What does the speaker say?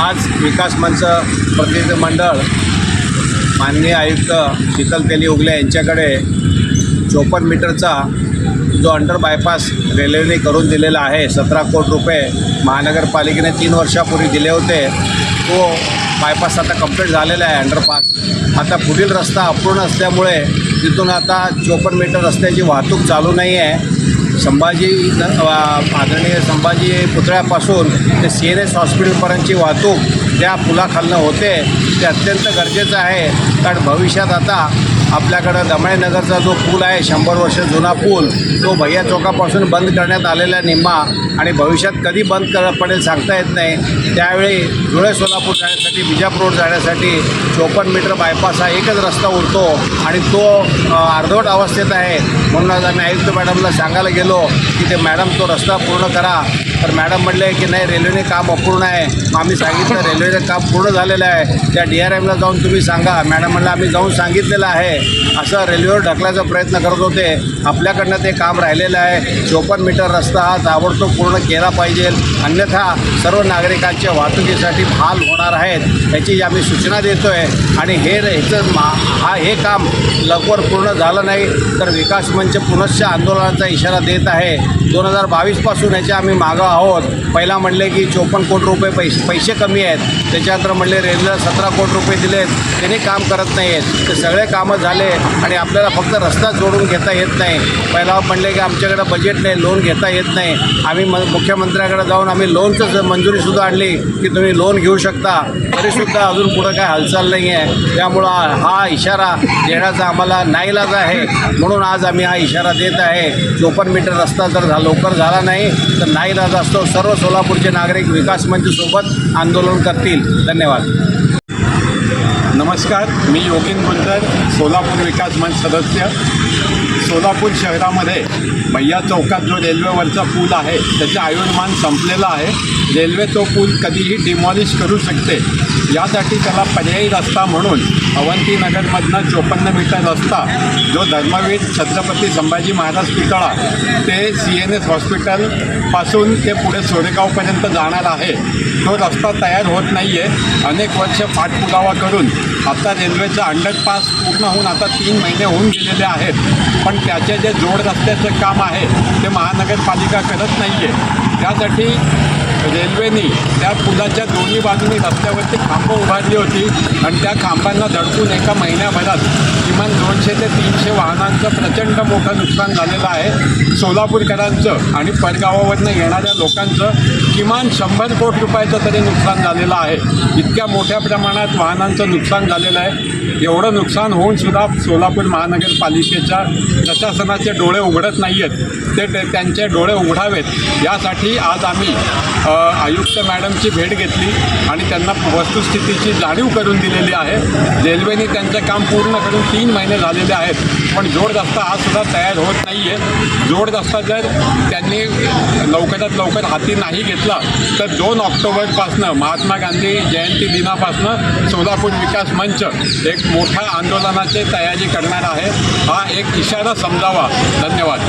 आज विकास मंच प्रतिनिधी मंडळ माननीय आयुक्त शीतल तेली उगले यांच्याकडे चोपन्न मीटरचा जो अंडर बायपास रेल्वेने करून दिलेला आहे सतरा कोटी रुपये महानगरपालिकेने तीन वर्षापूर्वी दिले होते. तो बायपास आता कंप्लीट झालेला आहे अंडरपास आता पुढील रस्ता अपूर्ण असल्यामुळे तिथून आता चोपन्न मीटर रस्त्याची वाहतूक चालू नाही आहे संभाजी आदरणीय संभाजी पुतळ्यापासून ते सी एन एस हॉस्पिटलपर्यंतची वाहतूक त्या पुलाखालनं होते ते अत्यंत गरजेचं आहे. कारण भविष्यात आता आपल्याकडं दमळेनगरचा जो पूल आहे शंभर वर्ष जुना पूल तो भैया चौकापासून बंद करण्यात आलेला निम्मा आणि भविष्यात कधी बंद कर पडेल सांगता येत नाही. त्यावेळी धुळे सोलापूर जाण्यासाठी बिजापूर रोड जाण्यासाठी चोपन्न मीटर बायपास हा एकच रस्ता उरतो आणि तो अर्धवट अवस्थेत आहे. म्हणून आज आम्ही आयुक्त मॅडमला सांगायला गेलो की ते मॅडम तो रस्ता पूर्ण करा. तर मॅडम म्हटले की नाही रेल्वेने काम अपूर्ण आहे. मग आम्ही सांगितलं रेल्वेचं काम पूर्ण झालेलं आहे. त्या डी आर एमला जाऊन तुम्ही सांगा. मॅडम म्हणलं आम्ही जाऊन सांगितलेलं आहे. असं रेल्वेवर ढकलायचा प्रयत्न करत होते. आपल्याकडनं ते काम राहिलेलं आहे. चोपन्न मीटर रस्ता हा ताबडतोब पूर्ण केला पाहिजे. अन्यथा सर्व नागरिकांच्या वाहतुकीसाठी हाल होणार आहेत. याची आम्ही सूचना देतो आहे आणि हे ह्याचं मा हा हे काम लवकर पूर्ण झालं नाही तर विकास मंच पुनश्च आंदोलनाचा इशारा देत आहे. दोन हजार बावीसपासून याच्या आम्ही मागं आहोत. पहिला म्हणले की चोपन्न कोटी रुपये पैसे पैसे कमी आहेत. त्याच्यानंतर म्हणले रेल्वेला सतरा कोटी रुपये दिलेत. त्यांनी काम करत नाही आहेत ते सगळे कामं झाले आणि आपल्याला फक्त रस्ता जोडून घेता येत नाही. पहिला म्हणले की आमच्याकडे बजेट नाही लोन घेता येत नाही. आम्ही म मुख्यमंत्र्याकडे जाऊन आम्ही लोनचं मंजुरीसुद्धा आणली की तुम्ही लोन घेऊ शकता. तरीसुद्धा अजून पुढं काय हालचाल नाही आहे त्यामुळं हा इशारा देण्याचा आम्हाला नाईलाज आहे. म्हणून आज आम्ही हा इशारा देत आहे. चोपन्न मीटर रस्ता जर झा लवकर झाला नाही तर नाईलाज असतो. सर्व सोलापूरचे नागरिक विकास मंचसोबत आंदोलन करतील. धन्यवाद. नमस्कार मी योगीन गुंजर सोलापूर विकास मंच सदस्य. सोलापूर शहरामध्ये भैया चौकात जो रेल्वेवरचा पूल आहे त्याचे आयुर्मान संपलेलं आहे. रेल्वे तो पूल कधीही डिमॉलिश करू शकते. यासाठी त्याला पर्यायी रस्ता म्हणून अवंतीनगरमधनं चोपन्न मीटर रस्ता जो धर्मवीर छत्रपती संभाजी महाराज पुतळा ते सी एन एस हॉस्पिटलपासून ते पुढे सोरेगावपर्यंत जाणार आहे. तो रस्ता तयार होत नाही आहे अनेक वर्ष पाठपुरावा करून आता रेल्वेचा अंडरपास पूर्ण होऊन आता तीन महिने होऊन गेलेले आहेत. पण त्याचे जे जोड रस्त्याचं काम आहे ते महानगरपालिका करत नाही आहे त्यासाठी रेल्वेनी त्या पुलाच्या दोन्ही बाजूनी रस्त्यावरती खांबं उभारली होती आणि त्या खांबांना धडकून एका महिन्याभरात किमान दोनशे ते तीनशे वाहनांचं प्रचंड मोठं नुकसान झालेलं आहे. सोलापूरकरांचं आणि परगावावरनं येणाऱ्या लोकांचं किमान शंभर कोटी रुपयाचं तरी नुकसान झालेलं आहे. इतक्या मोठ्या प्रमाणात वाहनांचं नुकसान झालेलं आहे. एवढं नुकसान होऊन सुद्धा सोलापूर महानगरपालिकेच्या प्रशासनाचे डोळे उघडत नाही आहेत ते त्यांचे डोळे उघडावेत. यासाठी आज आम्ही आयुक्त मॅडमची भेट घेतली आणि त्यांना वस्तुस्थितीची जाणीव करून दिलेली आहे. रेल्वेने त्यांचं काम पूर्ण करून तीन महिने झालेले आहेत पण जोड हा सुद्धा तयार होत नाही आहे जोड जर त्यांनी लवकरात लवकर हाती नाही घेतला तर दोन ऑक्टोबरपासनं महात्मा गांधी जयंती दिनापासनं सोलापूर विकास मंच एक मोठ्या आंदोलनाची तयारी करणार आहे. हा एक इशारा समजावा. धन्यवाद.